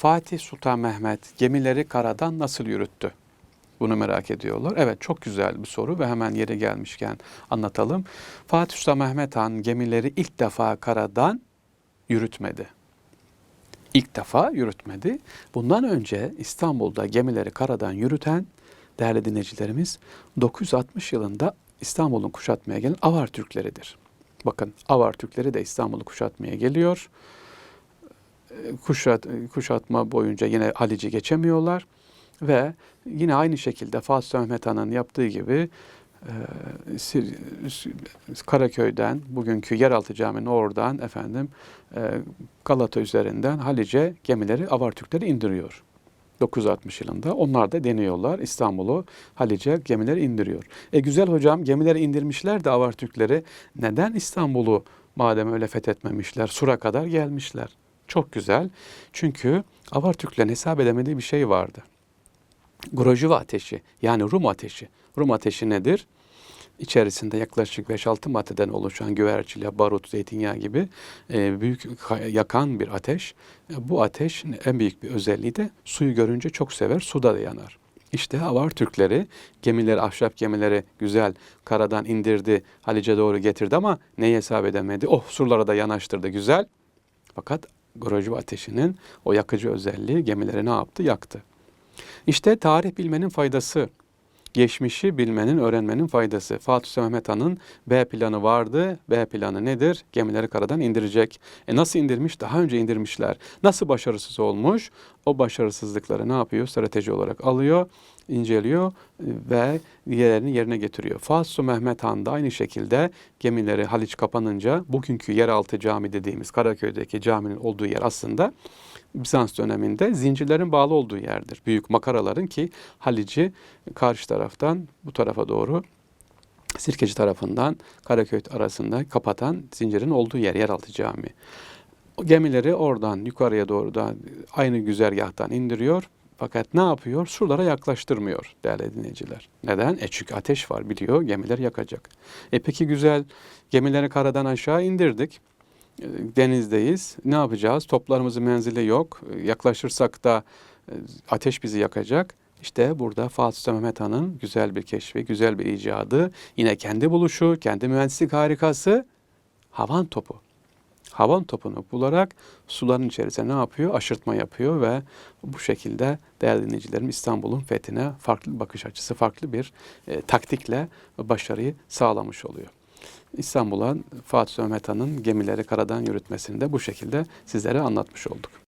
Fatih Sultan Mehmet gemileri karadan nasıl yürüttü? Bunu merak ediyorlar. Evet çok güzel bir soru ve hemen yeri gelmişken anlatalım. Fatih Sultan Mehmet Han gemileri ilk defa karadan yürütmedi. İlk defa yürütmedi. Bundan önce İstanbul'da gemileri karadan yürüten değerli dinleyicilerimiz 960 yılında İstanbul'un kuşatmaya gelen Avar Türkleridir. Bakın Avar Türkleri de İstanbul'u kuşatmaya geliyor. Kuşat, kuşatma boyunca yine Halic'i geçemiyorlar ve yine aynı şekilde Fatih Mehmet Han'ın yaptığı gibi e, Karaköy'den bugünkü yeraltı caminin oradan efendim e, Galata üzerinden Halice gemileri Avar Türkleri indiriyor. 960 yılında. Onlar da deniyorlar. İstanbul'u Halice gemileri indiriyor. E güzel hocam gemileri indirmişler de Avar Türkleri neden İstanbul'u madem öyle fethetmemişler Sur'a kadar gelmişler? Çok güzel. Çünkü Avar Türklerin hesap edemediği bir şey vardı. Grojuva ateşi yani Rum ateşi. Rum ateşi nedir? İçerisinde yaklaşık 5-6 maddeden oluşan güvercile, barut, zeytinyağı gibi e, büyük ka- yakan bir ateş. E, bu ateş en büyük bir özelliği de suyu görünce çok sever, suda da yanar. İşte Avar Türkleri gemileri, ahşap gemileri güzel karadan indirdi, Halice doğru getirdi ama neyi hesap edemedi? Oh surlara da yanaştırdı güzel. Fakat Grojuva ateşinin o yakıcı özelliği gemileri ne yaptı? Yaktı. İşte tarih bilmenin faydası. Geçmişi bilmenin, öğrenmenin faydası. Fatih Sultan Mehmet Han'ın B planı vardı. B planı nedir? Gemileri karadan indirecek. E nasıl indirmiş? Daha önce indirmişler. Nasıl başarısız olmuş? O başarısızlıkları ne yapıyor? Strateji olarak alıyor, inceliyor e, ve diğerlerini yerine getiriyor. Fatih Sultan Mehmet Han da aynı şekilde gemileri Haliç kapanınca bugünkü yeraltı cami dediğimiz Karaköy'deki caminin olduğu yer aslında Bizans döneminde zincirlerin bağlı olduğu yerdir. Büyük makaraların ki Halic'i karşı taraftan bu tarafa doğru Sirkeci tarafından Karaköy arasında kapatan zincirin olduğu yer yeraltı cami. Gemileri oradan yukarıya doğru da aynı güzergahtan indiriyor. Fakat ne yapıyor? Surlara yaklaştırmıyor değerli dinleyiciler. Neden? E çünkü ateş var biliyor gemiler yakacak. E peki güzel gemileri karadan aşağı indirdik denizdeyiz. Ne yapacağız? Toplarımızın menzili yok. E, Yaklaşırsak da e, ateş bizi yakacak. İşte burada Fatih Sultan Mehmet Han'ın güzel bir keşfi, güzel bir icadı, yine kendi buluşu, kendi mühendislik harikası havan topu. Havan topunu bularak suların içerisine ne yapıyor? Aşırtma yapıyor ve bu şekilde değerli dinleyicilerim İstanbul'un fethine farklı bir bakış açısı, farklı bir e, taktikle başarıyı sağlamış oluyor. İstanbul'a Fatih Sultan Mehmet Han'ın gemileri karadan yürütmesini de bu şekilde sizlere anlatmış olduk.